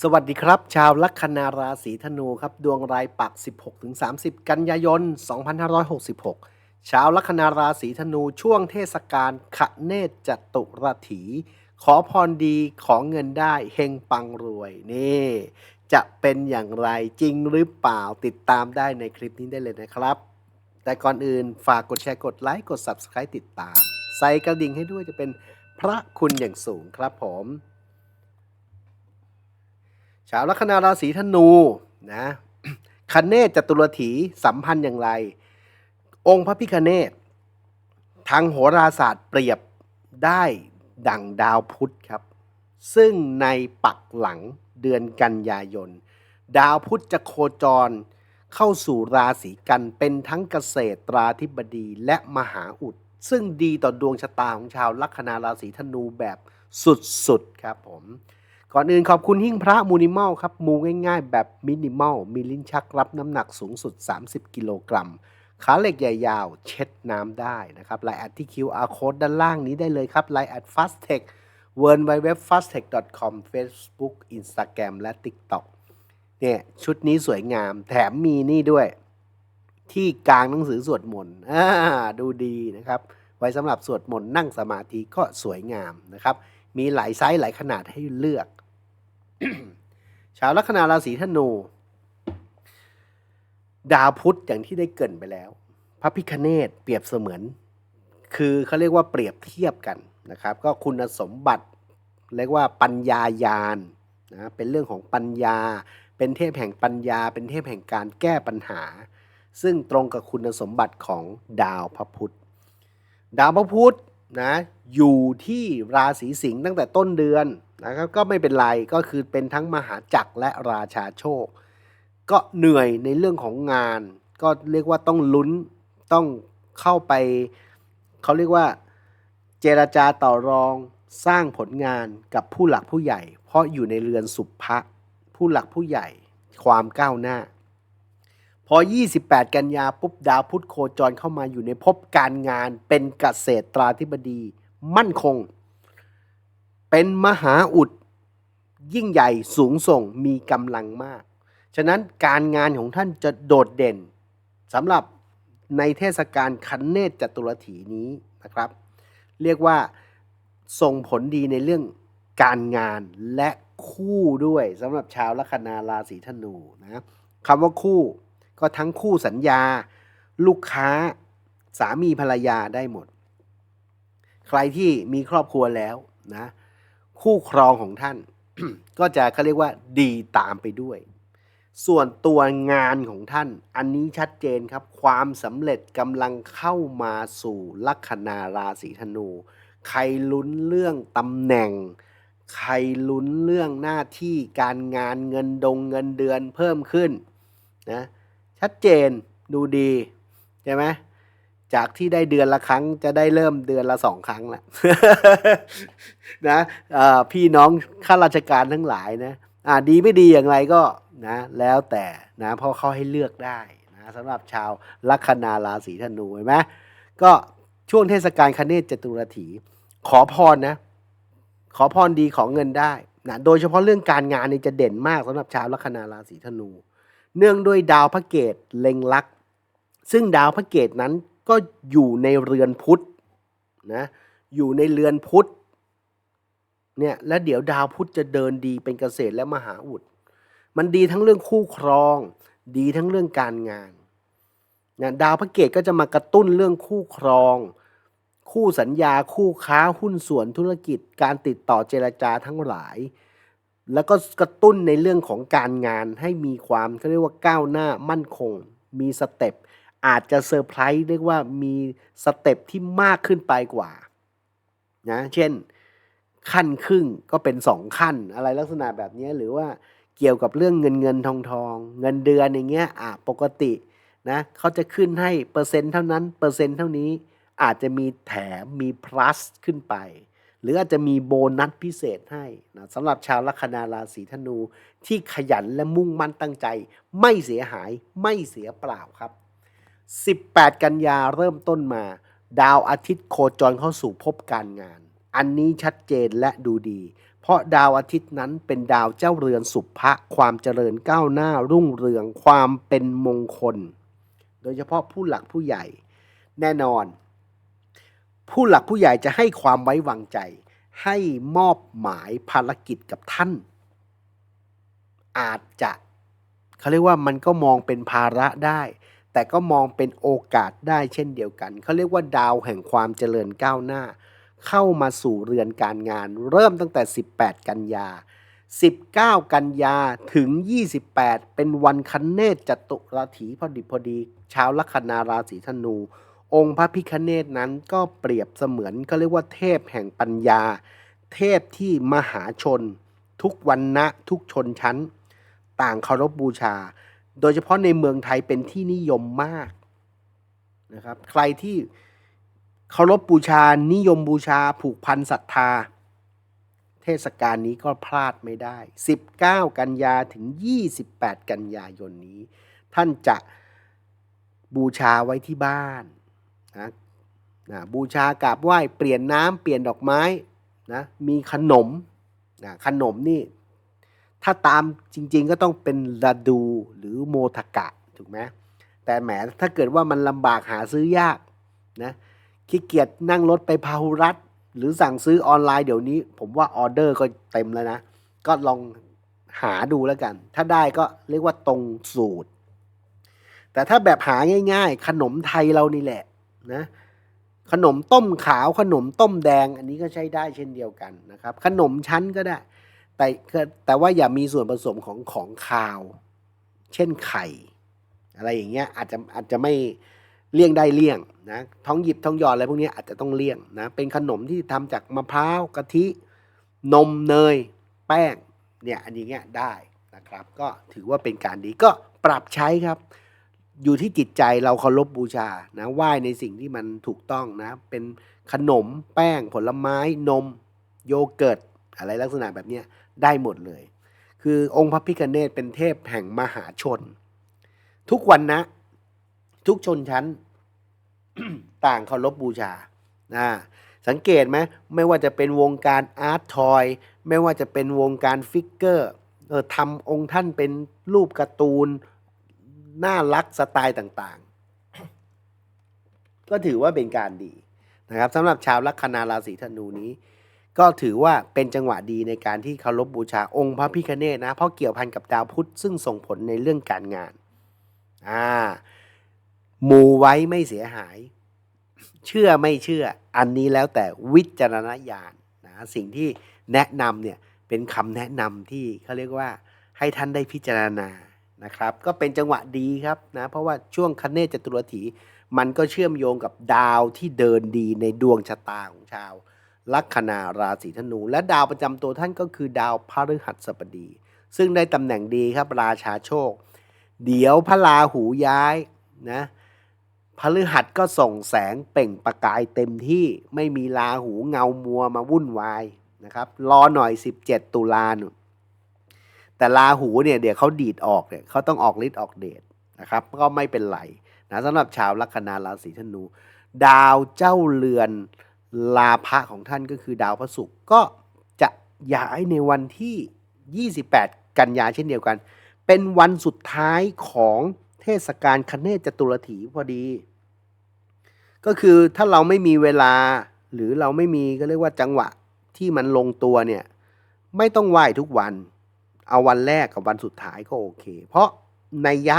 สวัสดีครับ ชาวลัคนาราศีธนูครับ ดวงรายปัก 16-30 กันยายน 2566 ชาวลัคนาราศีธนูช่วงเทศกาลขะเนตจตุรถี ขอพรดีขอเงินได้เฮงปังรวยนี่จะเป็นอย่างไรจริงหรือเปล่าติดตามได้ในคลิปนี้ได้เลยนะครับ แต่ก่อนอื่นฝากกดแชร์กดไลค์กด Subscribe ติดตาม ใส่กระดิ่งให้ด้วยจะเป็นพระคุณอย่างสูงครับผม ชาวลัคนาราศีธนูนะคเนศจตุรถีสัมพันธ์อย่างไร องค์พระพิคเนศทางโหราศาสตร์เปรียบได้ดั่งดาวพุธครับ ซึ่งในปักหลังเดือนกันยายน ดาวพุธจะโคจรเข้าสู่ราศีกันเป็นทั้งเกษตราธิบดีและมหาอุด ซึ่งดีต่อดวงชะตาของชาวลัคนาราศีธนูแบบสุดๆครับผม ก่อนอื่นขอบคุณหิ้งพระมูนิมอลครับ มูง่ายๆ แบบมินิมอลมีลิ้นชักรับน้ำหนักสูงสุด 30 กิโลกรัมขาเหล็กใหญ่ยาว เช็ดน้ำได้นะครับไลน์แอดที่ QR code ด้านล่างนี้ได้เลยครับไลน์แอด fastech w w w f a s t e c h com Facebook Instagram และ TikTok เนี่ยชุดนี้สวยงาม แถมมีนี่ด้วย ที่กลางหนังสือสวดมนต์ดูดีนะครับ ไว้สำหรับสวดมนต์นั่งสมาธิก็สวยงามนะครับ มีหลายไซส์หลายขนาดให้เลือก ชาวลัคนาราศีธนู ดาวพุธอย่างที่ได้เกรินไปแล้ว พระพิคเนตเปรียบเสมือน คือเขาเรียกว่าเปรียบเทียบกันนะครับ ก็คุณสมบัติ เรียกว่าปัญญายานนะเป็นเรื่องของปัญญา เป็นเทพแห่งปัญญา เป็นเทพแห่งการแก้ปัญหา ซึ่งตรงกับคุณสมบัติของดาวพระพุธดาวพระพุธนะอยู่ที่ราศีสิงห์ตั้งแต่ต้นเดือน นะครับก็ไม่เป็นไรก็คือเป็นทั้งมหาจักรและราชาโชค ก็เหนื่อยในเรื่องของงาน ก็เรียกว่าต้องลุ้นต้องเข้าไปเขาเรียกว่าเจรจาต่อรองสร้างผลงานกับผู้หลักผู้ใหญ่ เพราะอยู่ในเรือนสุภะผู้หลักผู้ใหญ่ความก้าวหน้า พอ 28 กันยาปุ๊บดาวพุธโคจรเข้ามาอยู่ในภพการงานเป็นเกษตราธิบดี มั่นคง เป็นมหาอุดยิ่งใหญ่สูงส่งมีกำลังมาก ฉะนั้นการงานของท่านจะโดดเด่นสำหรับในเทศกาลคันเนตจตุรถีนี้นะครับ เรียกว่าส่งผลดีในเรื่องการงานและคู่ด้วยสำหรับชาวลัคนาราศีธนูนะคำว่าคู่ก็ทั้งคู่สัญญา ลูกค้าสามีภรรยาได้หมด ใครที่มีครอบครัวแล้วนะ คู่ครองของท่าน ก็จะเขาเรียกว่าดีตามไปด้วย ส่วนตัวงานของท่าน อันนี้ชัดเจนครับ ความสำเร็จกำลังเข้ามาสู่ลัคนาราศีธนู ใครลุ้นเรื่องตำแหน่ง ใครลุ้นเรื่องหน้าที่การงานเงินดงเงินเดือนเพิ่มขึ้นนะชัดเจนดูดีใช่ไหม จากที่ได้เดือนละครั้งจะได้เริ่มเดือนละสองครั้งละนะพี่น้องข้าราชการทั้งหลายนะอ่าดีไม่ดีอย่างไรก็นะแล้วแต่นะเพราะเขาให้เลือกได้นะสำหรับชาวลัคนาราศีธนูเห็นไหมก็ช่วงเทศกาลคเนศจตุรถี ขอพรนะ ขอพรดีขอเงินได้นะโดยเฉพาะเรื่องการงานนี่จะเด่นมากสำหรับชาวลัคนาราศีธนู เนื่องด้วยดาวพระเกตเล็งลัก ซึ่งดาวพระเกตนั้น ก็อยู่ในเรือนพุธนะอยู่ในเรือนพุธเนี่ยและเดี๋ยวดาวพุธจะเดินดีเป็นเกษตรและมหาอุด มันดีทั้งเรื่องคู่ครอง ดีทั้งเรื่องการงานนะดาวพระเกตก็จะมากระตุ้นเรื่องคู่ครอง คู่สัญญาคู่ค้าหุ้นส่วนธุรกิจ การติดต่อเจรจาทั้งหลาย แล้วก็กระตุ้นในเรื่องของการงานให้มีความเขาเรียกว่าก้าวหน้ามั่นคง มีสเต็ป อาจจะเซอร์ไพรส์เรียกว่ามีสเต็ปที่มากขึ้นไปกว่านะเช่นขั้นครึ่งก็เป็นสองขั้นอะไรลักษณะแบบนี้หรือว่าเกี่ยวกับเรื่องเงินเงินทองทอง เงินเดือนอย่างเงี้ยอะปกตินะเขาจะขึ้นให้เปอร์เซ็นต์เท่านั้นเปอร์เซ็นต์เท่านี้อาจจะมีแถมมี plus ขึ้นไป หรืออาจจะมีโบนัสพิเศษให้นะสำหรับชาวลัคนาราศีธนูที่ขยันและมุ่งมั่นตั้งใจ ไม่เสียหายไม่เสียเปล่าครับ 18 กันยาเริ่มต้นมา ดาวอาทิตย์โคจรเข้าสู่ภพการงาน อันนี้ชัดเจนและดูดี เพราะดาวอาทิตย์นั้นเป็นดาวเจ้าเรือนสุภะความเจริญก้าวหน้ารุ่งเรืองความเป็นมงคล โดยเฉพาะผู้หลักผู้ใหญ่ แน่นอน ผู้หลักผู้ใหญ่จะให้ความไว้วางใจ ให้มอบหมายภารกิจกับท่าน อาจจะเขาเรียกว่ามันก็มองเป็นภาระได้ แต่ก็มองเป็นโอกาสได้เช่นเดียวกัน เขาเรียกว่าดาวแห่งความเจริญก้าวหน้า เข้ามาสู่เรือนการงาน เริ่มตั้งแต่ 18 กันยา 19 กันยาถึง 28 เป็นวันคันเนศจตุรถีพอดีพอดีชาวลัคนาราศีธนู องค์พระพิคเนตนั้นก็เปรียบเสมือนก็เรียกว่าเทพแห่งปัญญา เทพที่มหาชน ทุกวันนะทุกชนชั้น ต่างเคารพบูชา โดยเฉพาะในเมืองไทยเป็นที่นิยมมากนะครับ ใครที่เคารพบูชา นิยมบูชา ผูกพันศรัทธา เทศกาลนี้ก็พลาดไม่ได้ 19 กันยาถึง 28 กันยายนนี้ ท่านจะบูชาไว้ที่บ้านนะนะบูชากราบไหว้ เปลี่ยนน้ำเปลี่ยนดอกไม้นะ มีขนมนะขนมนี่ ถ้าตามจริง ๆ ก็ต้องเป็นลาดูหรือโมทกะถูกไหมแต่แหมถ้าเกิดว่ามันลำบากหาซื้อยากนะขี้เกียจนั่งรถไปพาหุรัฐหรือสั่งซื้อออนไลน์เดี๋ยวนี้ ผมว่าออเดอร์ก็เต็มแล้วนะ ก็ลองหาดูแล้วกัน ถ้าได้ก็เรียกว่าตรงสูตร แต่ถ้าแบบหาง่าย ๆ ขนมไทยเรานี่แหละนะขนมต้มขาวขนมต้มแดง อันนี้ก็ใช้ได้เช่นเดียวกันนะครับ ขนมชั้นก็ได้ แต่แต่ว่าอย่ามีส่วนผสมของของคาว เช่นไข่ อะไรอย่างเงี้ยอาจจะอาจจะไม่เลี่ยงได้เลี่ยงนะท้องหยิบท้องหยอดอะไรพวกนี้อาจจะต้องเลี่ยงนะเป็นขนมที่ทำจากมะพร้าวกะทิ นมเนย แป้งเนี่ยอันนี้เงี้ยได้นะครับ ก็ถือว่าเป็นการดีก็ปรับใช้ครับ อยู่ที่จิตใจเราเคารพบูชานะไหว้ในสิ่งที่มันถูกต้องนะ เป็นขนมแป้งผลไม้นม โยเกิร์ตอะไรลักษณะแบบเนี้ย ได้หมดเลย คือองค์พระพิฆเนศเป็นเทพแห่งมหาชน ทุกวันนะ ทุกชนชั้นต่างเคารพบูชานะสังเกตไหมไม่ว่าจะเป็นวงการอาร์ตทอย ไม่ว่าจะเป็นวงการฟิกเกอร์เออทำองค์ท่านเป็นรูปการ์ตูน น่ารักสไตล์ต่างๆ ก็ถือว่าเป็นการดีนะครับสำหรับชาวลัคนาราศีธนูนี้ ก็ถือว่าเป็นจังหวะดีในการที่เคารพบูชาองค์พระพิฆเนศนะ เพราะเกี่ยวพันกับดาวพุธซึ่งส่งผลในเรื่องการงาน อ่า มูไว้ไม่เสียหาย เชื่อไม่เชื่อ อันนี้แล้วแต่วิจารณญาณนะ สิ่งที่แนะนำเนี่ยเป็นคำแนะนำที่เขาเรียกว่าให้ท่านได้พิจารณานะครับ ก็เป็นจังหวะดีครับนะ เพราะว่าช่วงคเนศจตุรถีมันก็เชื่อมโยงกับดาวที่เดินดีในดวงชะตาของชาว ลัคนาราศีธนู และดาวประจำตัวท่านก็คือดาวพฤหัสบดี ซึ่งได้ตำแหน่งดีครับราชาโชค เดี๋ยวพระราหูย้ายนะพฤหัสก็ส่งแสงเปล่งประกายเต็มที่ไม่มีราหูเงามัวมาวุ่นวายนะครับรอหน่อย 17 ตุลาหนุแต่ราหูเนี่ยเดี๋ยวเขาดีดออกเนี่ยเขาต้องออกฤทธิ์ออกเดชนะครับ ก็ไม่เป็นไรนะสำหรับชาวลัคนาราศีธนู ดาวเจ้าเรือน ลาภะของท่านก็คือดาวพระศุกร์ก็จะย้ายในวันที่ 28 กันยาเช่นเดียวกัน เป็นวันสุดท้ายของเทศกาลคเนศจตุรถีพอดี ก็คือถ้าเราไม่มีเวลาหรือเราไม่มีก็เรียกว่าจังหวะที่มันลงตัวเนี่ยไม่ต้องไหว้ทุกวัน เอาวันแรกกับวันสุดท้ายก็โอเค เพราะในยยะ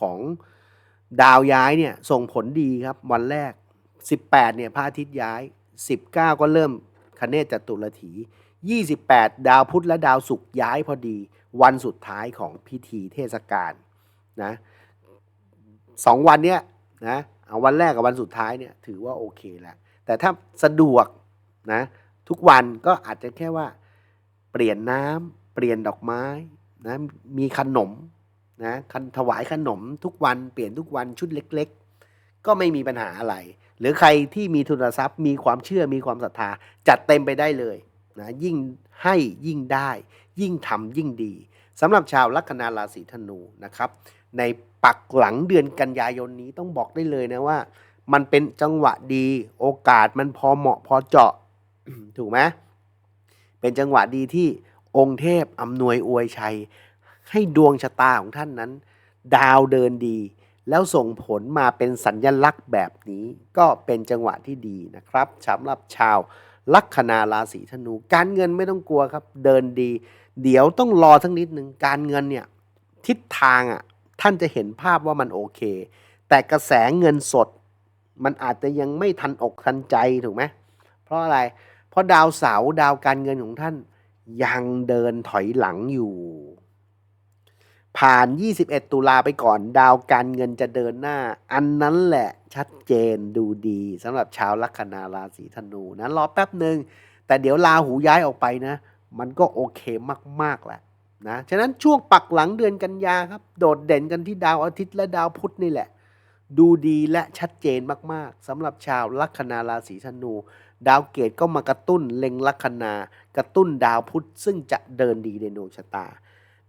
ของดาวย้ายเนี่ยส่งผลดีครับวันแรก 18เนี่ยพระอาทิตย์ย้าย 19 ก็เริ่มคเนศจตุรถี 28 ดาวพุธและดาวศุกร์ย้ายพอดี วันสุดท้ายของพิธีเทศกาลนะสองวันเนี้ยนะเอาวันแรกกับวันสุดท้ายเนี่ยถือว่าโอเคแล้วแต่ถ้าสะดวกนะทุกวันก็อาจจะแค่ว่า เปลี่ยนน้ำเปลี่ยนดอกไม้นะมีขนมนะคันถวายขนมทุกวันเปลี่ยนทุกวันชุดเล็ก ๆ ก็ไม่มีปัญหาอะไร หรือใครที่มีทุนทรัพย์ มีความเชื่อมีความศรัทธา จัดเต็มไปได้เลยนะยิ่งให้ยิ่งได้ ยิ่งทำยิ่งดีสำหรับชาวลัคนาราศีธนูนะครับในปักหลังเดือนกันยายนนี้ต้องบอกได้เลยนะว่า มันเป็นจังหวะดีโอกาสมันพอเหมาะพอเจาะถูกไหมเป็นจังหวะดีที่องค์เทพอำนวยอวยชัย ให้ดวงชะตาของท่านนั้น ดาวเดินดี แล้วส่งผลมาเป็นสัญญลักษณ์แบบนี้ ก็เป็นจังหวะที่ดีนะครับสำหรับชาวลัคนาราศีธนู การเงินไม่ต้องกลัวครับ เดินดี เดี๋ยวต้องรอสักนิดนึงการเงินเนี่ยทิศทางอะท่านจะเห็นภาพว่ามันโอเค แต่กระแสเงินสด มันอาจจะยังไม่ทันอกทันใจถูกไหมเพราะอะไร เพราะดาวเสาร์ดาวการเงินของท่านยังเดินถอยหลังอยู่ ผ่าน 21 ตุลาไปก่อนดาวการเงินจะเดินหน้า อันนั้นแหละชัดเจนดูดีสำหรับชาวลัคนาราศีธนูนะรอแป๊บหนึ่งแต่เดี๋ยวลาหูย้ายออกไปนะ มันก็โอเคมากๆแหละนะฉะนั้นช่วงปักหลังเดือนกันยาครับ โดดเด่นกันที่ดาวอาทิตย์และดาวพุธนี่แหละ ดูดีและชัดเจนมากๆสำหรับชาวลัคนาราศีธนู ดาวเกตก็มากระตุ้นเล็งลัคนากระตุ้นดาวพุธซึ่งจะเดินดีในดวงชะตา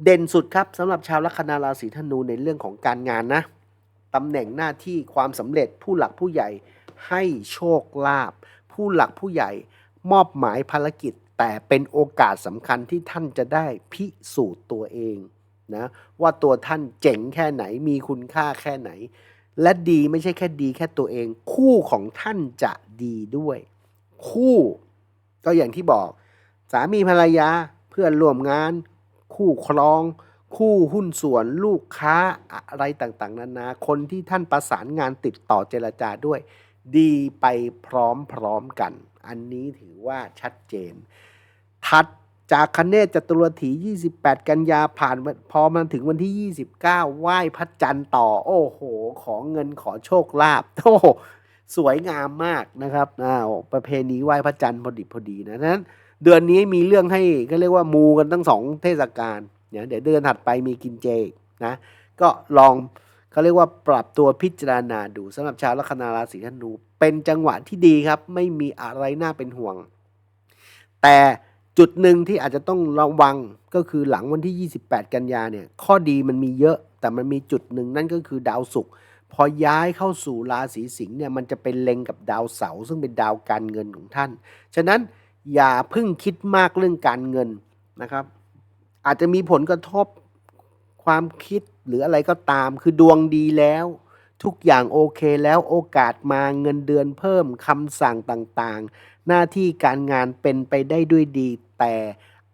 เด่นสุดครับสำหรับชาวลัคนาราศีธนูในเรื่องของการงานนะตำแหน่งหน้าที่ความสำเร็จผู้หลักผู้ใหญ่ให้โชคลาภผู้หลักผู้ใหญ่มอบหมายภารกิจ แต่เป็นโอกาสสำคัญที่ท่านจะได้พิสูจน์ตัวเองนะว่าตัวท่านเจ๋งแค่ไหนมีคุณค่าแค่ไหน และดีไม่ใช่แค่ดีแค่ตัวเอง คู่ของท่านจะดีด้วย คู่ ก็อย่างที่บอก สามีภรรยาเพื่อนร่วมงาน คู่ครอง คู่หุ้นส่วนลูกค้าอะไรต่างๆ นานา คนที่ท่านประสานงานติดต่อเจรจาด้วย ดีไปพร้อมๆกัน อันนี้ถือว่าชัดเจนถัดจากคเนศจตุรถี 28 กันยาผ่านพอมาถึงวันที่ 29 ไหว้พระจันทร์ต่อ โอ้โห ขอเงินขอโชคลาภโอ้สวยงามมากนะครับอ้าวประเพณีไหว้พระจันทร์พอดีพอดีนะนั้น เดือนนี้มีเรื่องให้ก็เรียกว่ามูกันทั้งสองเทศกาลเนี่ยเดี๋ยวเดือนถัดไปมีกินเจนะก็ลองเขาเรียกว่าปรับตัวพิจารณาดูสำหรับชาวลัคนาราศีธนู เป็นจังหวะที่ดีครับ ไม่มีอะไรน่าเป็นห่วง แต่จุดหนึ่งที่อาจจะต้องระวังก็คือหลังวันที่ 28 กันยาเนี่ยข้อดีมันมีเยอะ แต่มันมีจุดหนึ่งนั่นก็คือดาวศุกร์พอย้ายเข้าสู่ราศีสิงห์เนี่ยมันจะเป็นเล็งกับดาวเสาร์ซึ่งเป็นดาวการเงินของท่าน ฉะนั้น อย่าพิ่งคิดมากเรื่องการเงินนะครับ อาจจะมีผลกระทบความคิดหรืออะไรก็ตาม คือดวงดีแล้ว ทุกอย่างโอเคแล้วโอกาสมาเงินเดือนเพิ่มคำสั่งต่างๆ หน้าที่การงานเป็นไปได้ด้วยดี แต่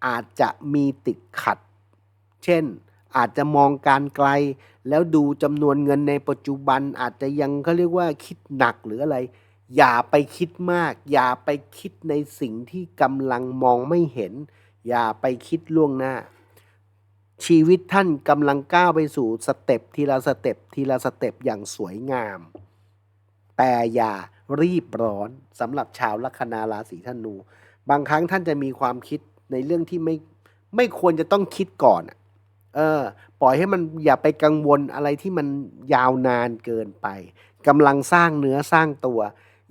อาจจะมีติดขัด เช่น อาจจะมองการไกล แล้วดูจำนวนเงินในปัจจุบันอาจจะยังเขาเรียกว่าคิดหนักหรืออะไร อย่าไปคิดมาก อย่าไปคิดในสิ่งที่กำลังมองไม่เห็น อย่าไปคิดล่วงหน้า ชีวิตท่านกำลังก้าวไปสู่สเต็ปทีละสเต็ปทีละสเต็ปอย่างสวยงาม แต่อย่ารีบร้อนสำหรับชาวลัคนาราศีธนู บางครั้งท่านจะมีความคิดในเรื่องที่ไม่ไม่ควรจะต้องคิดก่อนเออ ปล่อยให้มันอย่าไปกังวลอะไรที่มันยาวนานเกินไปกำลังสร้างเนื้อสร้างตัว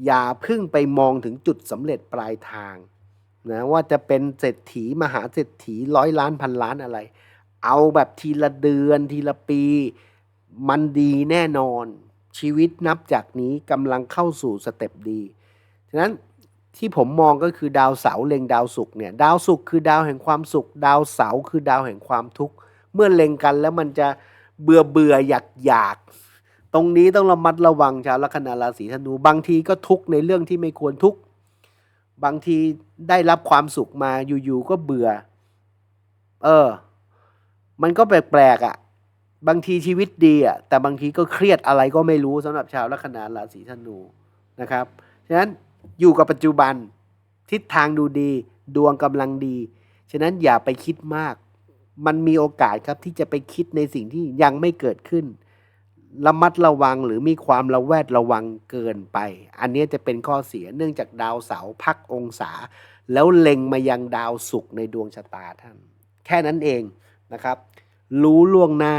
อย่าพึ่งไปมองถึงจุดสำเร็จปลายทางนะว่าจะเป็นเศรษฐีมหาเศรษฐีร้อยล้านพันล้านอะไร เอาแบบทีละเดือนทีละปี มันดีแน่นอน ชีวิตนับจากนี้กำลังเข้าสู่สเต็ปดี ฉะนั้นที่ผมมองก็คือดาวเสาเล็งดาวศุกร์เนี่ยดาวศุกร์คือดาวแห่งความสุข ดาวเสาคือดาวแห่งความทุกข์เมื่อเล็งกันแล้วมันจะเบื่อเบื่ออยากอยาก ตรงนี้ต้องระมัดระวังชาวลัคนาราศีธนู บางทีก็ทุกข์ในเรื่องที่ไม่ควรทุกข์บางทีได้รับความสุขมาอยู่ๆก็เบื่อ เออ มันก็แปลกๆอะ่ะ บางทีชีวิตดีอะ่ะ แต่บางทีก็เครียดอะไรก็ไม่รู้สำหรับชาวลัคนาราศีธนูนะครับฉะนั้นอยู่กับปัจจุบันทิศทางดูดีดวงกำลังดี ฉะนั้นอย่าไปคิดมาก มันมีโอกาสครับที่จะไปคิดในสิ่งที่ยังไม่เกิดขึ้น ระมัดระวังหรือมีความระแวดระวังเกินไป อันนี้จะเป็นข้อเสียเนื่องจากดาวเสาร์พักองศา แล้วเล็งมายังดาวศุกร์ในดวงชะตาท่าน แค่นั้นเองนะครับ รู้ล่วงหน้า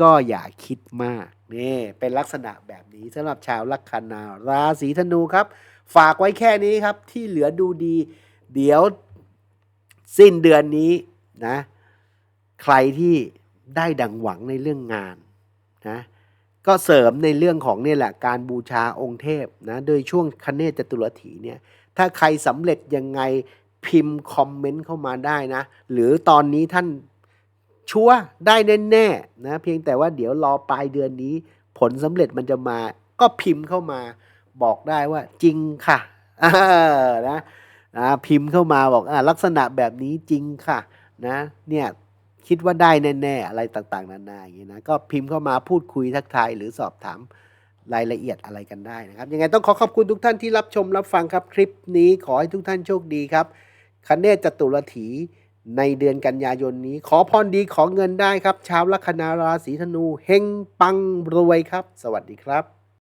ก็อย่าคิดมากนี่เป็นลักษณะแบบนี้สำหรับชาวลัคนาราศีธนูครับ ฝากไว้แค่นี้ครับ ที่เหลือดูดี เดี๋ยวสิ้นเดือนนี้นะ ใครที่ได้ดังหวังในเรื่องงานนะ ก็เสริมในเรื่องของเนี่ยแหละการบูชาองค์เทพนะโดยช่วงคเนศจตุรถีเนี่ยถ้าใครสำเร็จยังไงพิมพ์คอมเมนต์เข้ามาได้นะ หรือตอนนี้ท่านชัวร์ได้แน่ๆนะเพียงแต่ว่าเดี๋ยวรอปลายเดือนนี้ ผลสำเร็จมันจะมา ก็พิมพ์เข้ามาบอกได้ว่าจริงค่ะนะนะพิมพ์เข้ามาบอกอลักษณะแบบนี้จริงค่ะนะเนี่ย คิดว่าได้แน่ๆอะไรต่างๆ นานาอย่างนี้นะก็พิมพ์เข้ามาพูดคุยทักทายหรือสอบถามรายละเอียดอะไรกันได้นะครับยังไงต้องขอขอบคุณทุกท่านที่รับชมรับฟังครับคลิปนี้ขอให้ทุกท่านโชคดีครับคเนศจตุรถีในเดือนกันยายนนี้ ขอพรดีขอเงินได้ครับ ชาวลัคนาราศีธนูเฮงปังรวยครับ สวัสดีครับ